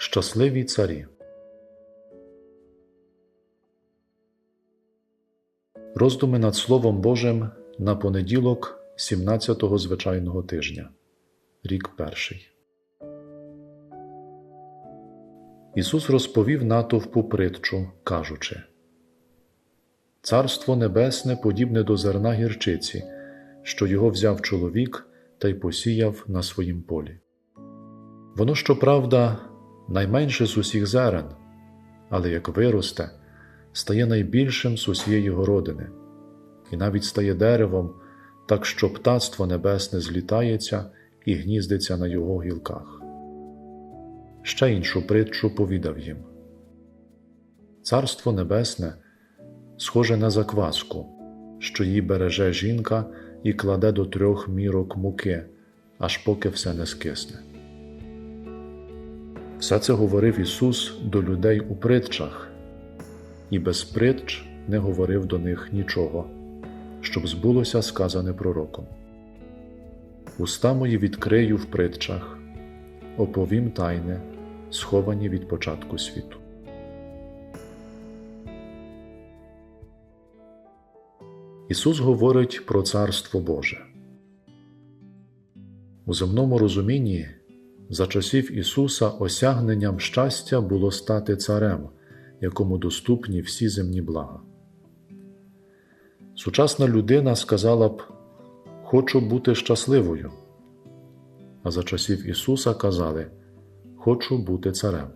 Щасливі царі. Роздуми над Словом Божим на понеділок 17-го звичайного тижня. Рік перший. Ісус розповів натовпу притчу, кажучи: Царство Небесне подібне до зерна гірчиці, що його взяв чоловік та й посіяв на своїм полі. Воно, щоправда, найменше з усіх зерен, але як виросте, стає найбільшим з усієї городини, і навіть стає деревом, так що птацтво небесне злітається і гніздиться на його гілках. Ще іншу притчу повідав їм Царство Небесне схоже на закваску, що її береже жінка і кладе до трьох мірок муки, аж поки все не скисне. Все це говорив Ісус до людей у притчах, і без притч не говорив до них нічого, щоб збулося сказане пророком. Уста мої відкрию в притчах, оповім тайне, сховані від початку світу. Ісус говорить про Царство Боже. У земному розумінні за часів Ісуса осягненням щастя було стати царем, якому доступні всі земні блага. Сучасна людина сказала б Хочу бути щасливою, а за часів Ісуса казали Хочу бути царем.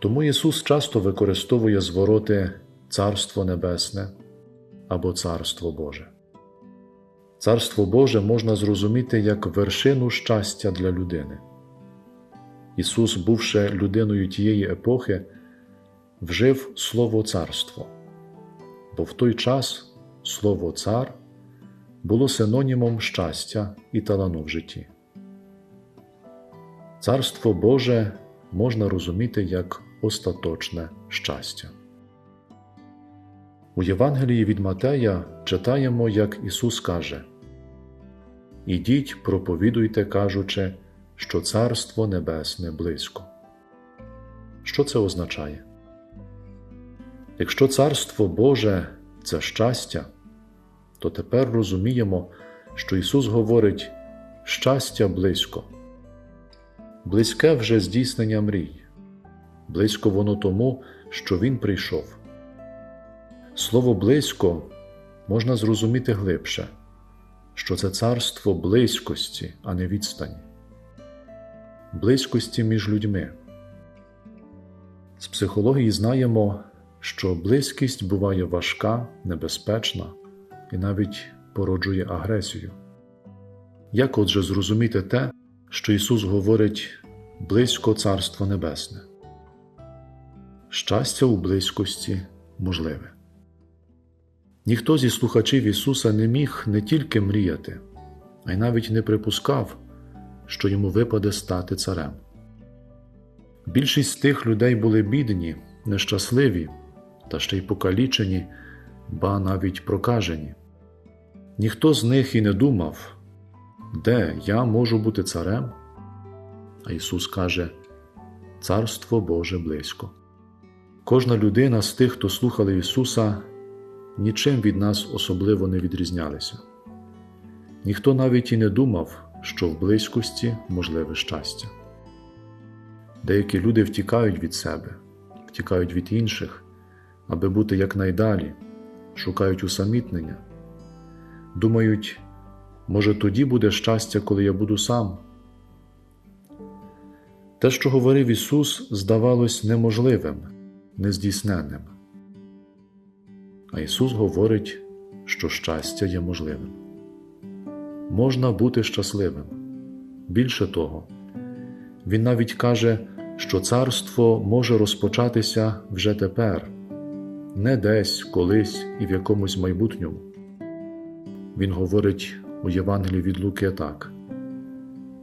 Тому Ісус часто використовує звороти Царство Небесне або Царство Боже. Царство Боже можна зрозуміти як вершину щастя для людини. Ісус, бувши людиною тієї епохи, вжив слово царство, бо в той час слово цар було синонімом щастя і талану в житті. Царство Боже можна розуміти як остаточне щастя. У Євангелії від Матея читаємо, як Ісус каже Ідіть, проповідуйте, кажучи, що Царство Небесне близько. Що це означає? Якщо Царство Боже це щастя, то тепер розуміємо, що Ісус говорить щастя близько. Близьке вже здійснення мрій, близько воно тому, що Він прийшов. Слово близько можна зрозуміти глибше, що це царство близькості, а не відстані, близькості між людьми. З психології знаємо, що близькість буває важка, небезпечна і навіть породжує агресію. Як отже зрозуміти те, що Ісус говорить близько Царство Небесне? Щастя у близькості можливе. Ніхто зі слухачів Ісуса не міг не тільки мріяти, а й навіть не припускав, що йому випаде стати царем. Більшість з тих людей були бідні, нещасливі та ще й покалічені, ба навіть прокажені. Ніхто з них і не думав, де я можу бути царем. А Ісус каже: Царство Боже близько. Кожна людина з тих, хто слухали Ісуса, нічим від нас особливо не відрізнялися. Ніхто навіть і не думав, що в близькості можливе щастя. Деякі люди втікають від себе, втікають від інших, аби бути якнайдалі, шукають усамітнення, думають, може, тоді буде щастя, коли я буду сам. Те, що говорив Ісус, здавалось неможливим, нездійсненним. А Ісус говорить, що щастя є можливим. Можна бути щасливим. Більше того, Він навіть каже, що царство може розпочатися вже тепер, не десь, колись і в якомусь майбутньому. Він говорить у Євангелії від Луки так: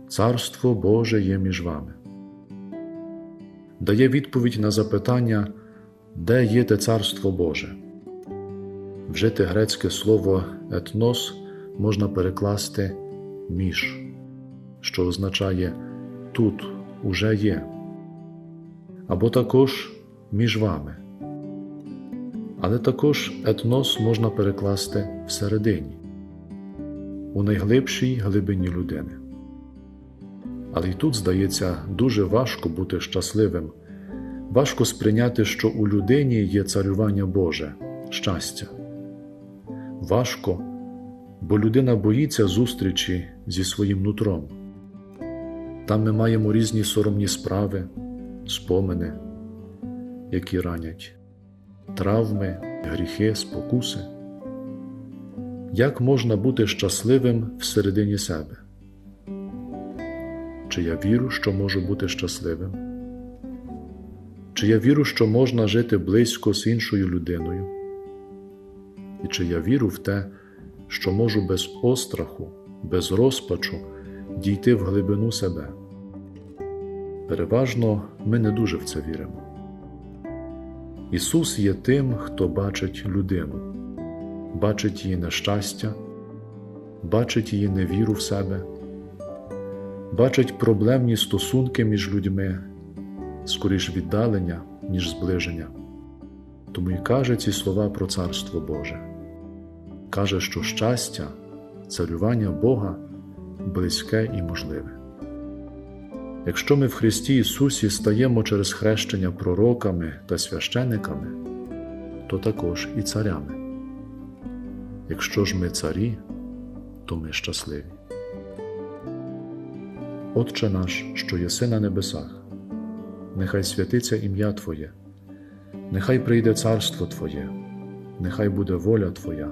Царство Боже є між вами. Дає відповідь на запитання, де є те Царство Боже. Вжити грецьке слово етнос можна перекласти між, що означає тут, уже є, або також між вами. Але також етнос можна перекласти всередині, у найглибшій глибині людини. Але й тут, здається, дуже важко бути щасливим, важко сприйняти, що у людині є царювання Боже, щастя. Важко, бо людина боїться зустрічі зі своїм нутром. Там ми маємо різні соромні справи, спомини, які ранять, травми, гріхи, спокуси. Як можна бути щасливим всередині себе? Чи я вірю, що можу бути щасливим? Чи я вірю, що можна жити близько з іншою людиною? Чи я вірю в те, що можу без остраху, без розпачу дійти в глибину себе? Переважно ми не дуже в це віримо. Ісус є тим, хто бачить людину, бачить її нещастя, бачить її невіру в себе, бачить проблемні стосунки між людьми, скоріш віддалення, ніж зближення. Тому й каже ці слова про Царство Боже. Каже, що щастя, царювання Бога близьке і можливе. Якщо ми в Христі Ісусі стаємо через хрещення пророками та священиками, то також і царями. Якщо ж ми царі, то ми щасливі. Отче наш, що єси на небесах, нехай святиться ім'я Твоє, нехай прийде царство Твоє, нехай буде воля Твоя,